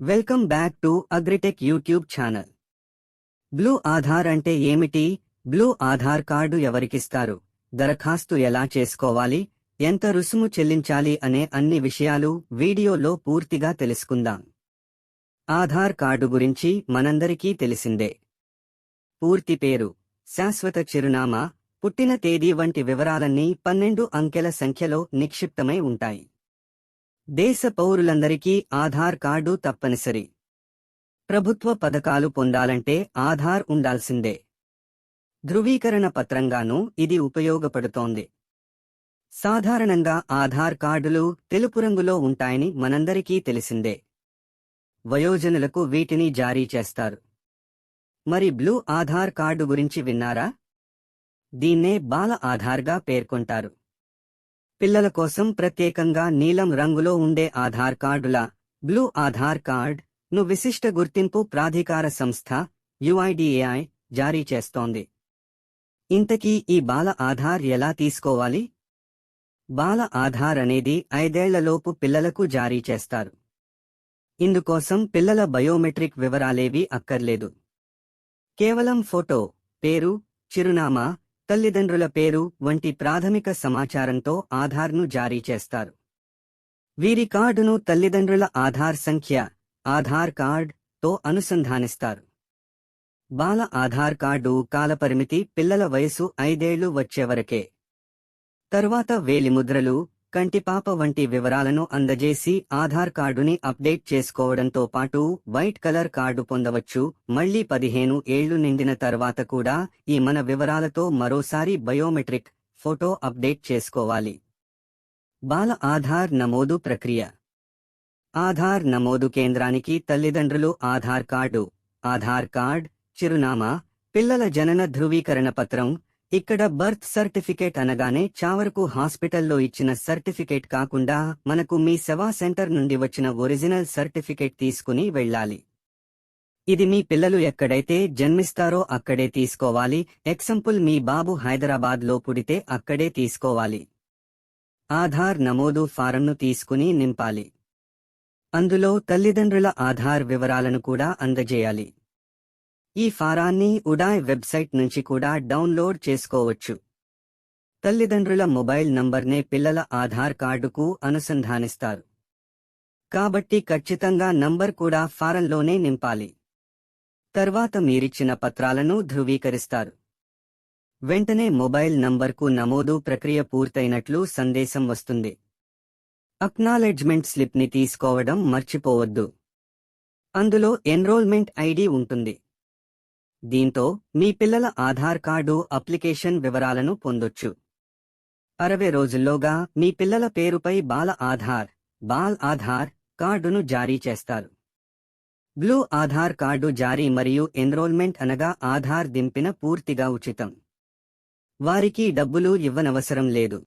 Welcome back to agritech YouTube channel blue Aadhaar అంటే ఏమిటి? Blue Aadhaar card ఎవరికిస్తారు? దరఖాస్తు ఎలా చేసుకోవాలి? ఎంత రుసుము చెల్లించాలి అనే అన్ని విషయాలు వీడియోలో పూర్తిగా తెలుసుకుందాం. ఆధార్ కార్డు గురించి మనందరికీ తెలిసిందే. పూర్తి పేరు. శాశ్వత చిరునామా పుట్టిన తేదీ వంటి వివరాలన్నీ పన్నెండు అంకెల సంఖ్యలో నిక్షిప్తమై ఉంటాయి. దేశ పౌరులందరికీ ఆధార్ కార్డు తప్పనిసరి. ప్రభుత్వ పథకాలు పొందాలంటే ఆధార్ ఉండాల్సిందే. ధృవీకరణ పత్రంగానూ ఇది ఉపయోగపడుతోంది. సాధారణంగా ఆధార్ కార్డులు తెలుపు రంగులో ఉంటాయని మనందరికీ తెలిసిందే. వయోజనులకు వీటిని జారీ చేస్తారు. మరి బ్లూ ఆధార్ కార్డు గురించి విన్నారా? దీన్నే బాల ఆధార్గా పేర్కొంటారు. పిల్లల కోసం ప్రత్యేకంగా నీలం రంగులో ఉండే ఆధార్ కార్డుల బ్లూ ఆధార్ కార్డ్ను విశిష్ట గుర్తింపు ప్రాధికార సంస్థ యుఐడిఏఐ జారీ చేస్తోంది. ఇంతకీ ఈ బాల ఆధార్ ఎలా తీసుకోవాలి? బాల ఆధార్ అనేది ఐదేళ్ళలోపు పిల్లలకు జారీ చేస్తారు. ఇందుకోసం పిల్లల బయోమెట్రిక్ వివరాలేవీ అక్కర్లేదు. కేవలం ఫోటో పేరు చిరునామా తల్లిదండ్రుల పేరు వంటి ప్రాథమిక సమాచారంతో ఆధార్ను జారీ చేస్తారు. వీరి కార్డును తల్లిదండ్రుల ఆధార్ సంఖ్య ఆధార్ కార్డ్తో అనుసంధానిస్తారు. బాల ఆధార్ కార్డు కాలపరిమితి పిల్లల వయసు ఐదేళ్ళు వచ్చేవరకే తరువాత వేలిముద్రలు కంటిపాప వంటి వివరాలను అందజేసి ఆధార్ కార్డుని అప్డేట్ చేసుకోవడంతో పాటు వైట్ కలర్ కార్డు పొందవచ్చు. మళ్ళీ పదిహేను ఏళ్ళు నిండిన తర్వాత కూడా ఈ మన వివరాలతో మరోసారి బయోమెట్రిక్ ఫోటో అప్డేట్ చేసుకోవాలి. బాల ఆధార్ నమోదు ప్రక్రియ. ఆధార్ నమోదు కేంద్రానికి తల్లిదండ్రులు ఆధార్ కార్డు ఆధార్ కార్డ్ చిరునామా పిల్లల జనన ధృవీకరణ పత్రం ఇక్కడ బర్త్ సర్టిఫికేట్ అనగానే చావరకు హాస్పిటల్లో ఇచ్చిన సర్టిఫికేట్ కాకుండా మనకు మీ సేవా సెంటర్ నుండి వచ్చిన ఒరిజినల్ సర్టిఫికేట్ తీసుకుని వెళ్ళాలి. ఇది మీ పిల్లలు ఎక్కడైతే జన్మిస్తారో అక్కడే తీసుకోవాలి. ఎగ్జాంపుల్ మీ బాబు హైదరాబాద్లో పుడితే అక్కడే తీసుకోవాలి. ఆధార్ నమోదు ఫారంను తీసుకుని నింపాలి. అందులో తల్లిదండ్రుల ఆధార్ వివరాలను కూడా అందజేయాలి. ఈ ఫారాన్ని ఉడాయ్ వెబ్సైట్ నుంచి కూడా డౌన్లోడ్ చేసుకోవచ్చు. తల్లిదండ్రుల మొబైల్ నంబర్నే పిల్లల ఆధార్ కార్డుకు అనుసంధానిస్తారు. కాబట్టి ఖచ్చితంగా నంబర్ కూడా ఫారంలోనే నింపాలి. తర్వాత మీరిచ్చిన పత్రాలను ధృవీకరిస్తారు. వెంటనే మొబైల్ నంబర్కు నమోదు ప్రక్రియ పూర్తయినట్లు సందేశం వస్తుంది. అక్నాలెడ్జ్మెంట్ స్లిప్ని తీసుకోవడం మర్చిపోవద్దు. అందులో ఎన్రోల్మెంట్ ఐడి ఉంటుంది. దీంతో మీ పిల్లల ఆధార్ కార్డు అప్లికేషన్ వివరాలను పొందొచ్చు. అరవై రోజుల్లోగా మీ పిల్లల పేరుపై బాల ఆధార్ బాల్ ఆధార్ కార్డును జారీ చేస్తారు. బ్లూ ఆధార్ కార్డు జారీ మరియు ఎన్రోల్మెంట్ అనగా ఆధార్ దింపిన పూర్తిగా ఉచితం. వారికి డబ్బులు ఇవ్వనవసరం లేదు.